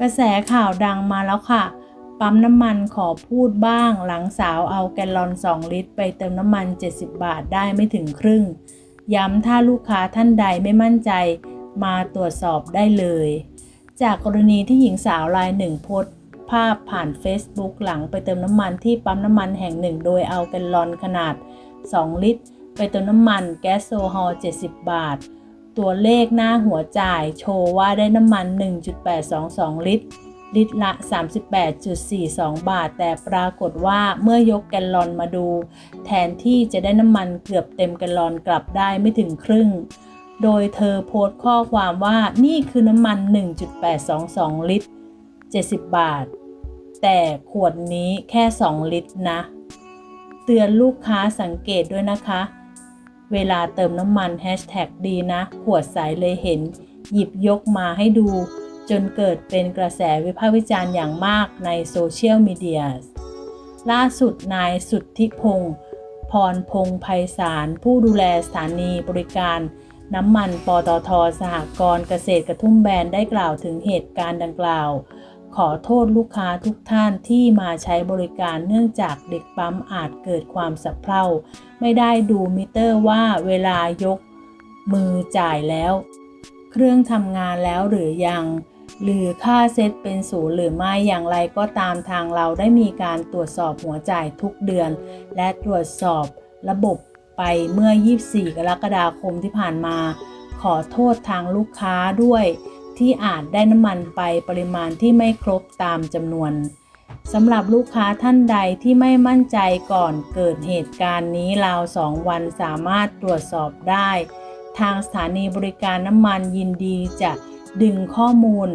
กระแสข่าวดังมาแล้วค่ะ ปั๊มน้ำมันขอพูดบ้าง หลังสาวเอาแกลลอน 2 ลิตร ไปเติมน้ำมัน 70 บาทได้ไม่ถึงครึ่ง ย้ำถ้าลูกค้าท่านใดไม่มั่นใจ มาตรวจสอบได้เลย จากกรณีที่หญิงสาวรายหนึ่งโพสภาพผ่าน Facebook หลังไปเติมน้ำมันที่ปั๊มน้ำมันแห่งหนึ่ง โดยเอาแกลลอนขนาด 2 ลิตร ไปเติมน้ำมันแก๊สโซฮอล70 บาท ตัวเลขหน้าหัวจ่ายโชว์ว่าได้น้ำมัน 1.822 ลิตร ลิตรละ 38.42 บาท แต่ปรากฏว่าเมื่อยกแกลลอนมาดู แทนที่จะได้น้ำมันเกือบเต็มแกลลอนกลับได้ไม่ถึงครึ่ง โดยเธอโพสต์ข้อความว่านี่คือน้ำมัน 1.822 ลิตร 70 บาท แต่ขวดนี้แค่ 2 ลิตรนะ เตือนลูกค้าสังเกตด้วยนะคะ เวลาเติมน้ำมันแฮชแท็กดีนะ ขวดใสเลยเห็น หยิบยกมาให้ดู จนเกิดเป็นกระแสวิพากษ์วิจารณ์อย่างมากในโซเชียลมีเดียล่าสุดนายสุทธิพงศ์พรพงศ์ไพศาล ผู้ดูแลสถานีบริการน้ำมันปตทสหกรณ์เกษตรกระทุ่มแบนได้กล่าวถึงเหตุการณ์ดังกล่าว ขอโทษลูกค้าทุกท่านที่มาใช้บริการเนื่องจากเด็กปั๊มอาจเกิดความสับเพร่า ไม่ได้ดูมิเตอร์ว่าเวลายกมือจ่ายแล้ว เครื่องทำงานแล้วหรือยัง หรือค่าเซตเป็นศูนย์หรือไม่อย่างไรก็ตามทางเราได้มีการตรวจสอบหัวจ่ายทุกเดือน และตรวจสอบระบบไปเมื่อ 24 กรกฎาคมที่ผ่านมา ขอโทษทางลูกค้าด้วย ที่อาจได้น้ำมันไปปริมาณที่ไม่ครบตามจำนวนสำหรับลูกค้าท่านใดที่ไม่มั่นใจก่อนเกิดเหตุการณ์นี้ราว2วันสามารถตรวจสอบได้ ทางสถานีบริการน้ำมันยินดีจะดึงข้อมูล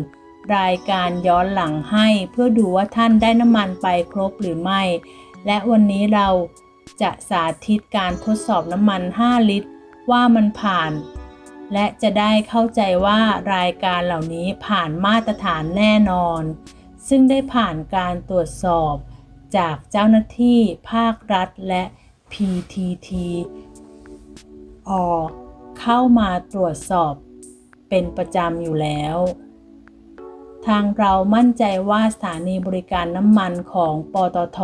รายการย้อนหลังให้ เพื่อดูว่าท่านได้น้ำมันไปครบหรือไม่ และวันนี้เราจะสาธิตการทดสอบน้ำมัน 5 ลิตร ว่ามันผ่าน และจะได้เข้าใจว่ารายการเหล่านี้ผ่านมาตรฐานแน่นอน ซึ่งได้ผ่านการตรวจสอบ จากเจ้าหน้าที่ภาครัฐและ PTT อเข้ามาตรวจสอบเป็นประจำอยู่แล้ว ทางเรามั่นใจว่าสถานีบริการน้ำมันของปตท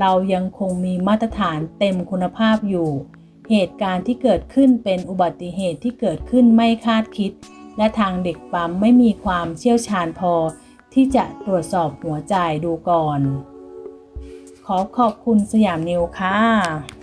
เรายังคงมีมาตรฐานเต็มคุณภาพอยู่ เหตุการณ์ที่เกิดขึ้นเป็นอุบัติเหตุที่เกิดขึ้นไม่คาดคิด และทางเด็กปั๊มไม่มีความเชี่ยวชาญพอ ที่จะตรวจสอบหัวใจดูก่อน ขอขอบคุณสยามนิวค่ะ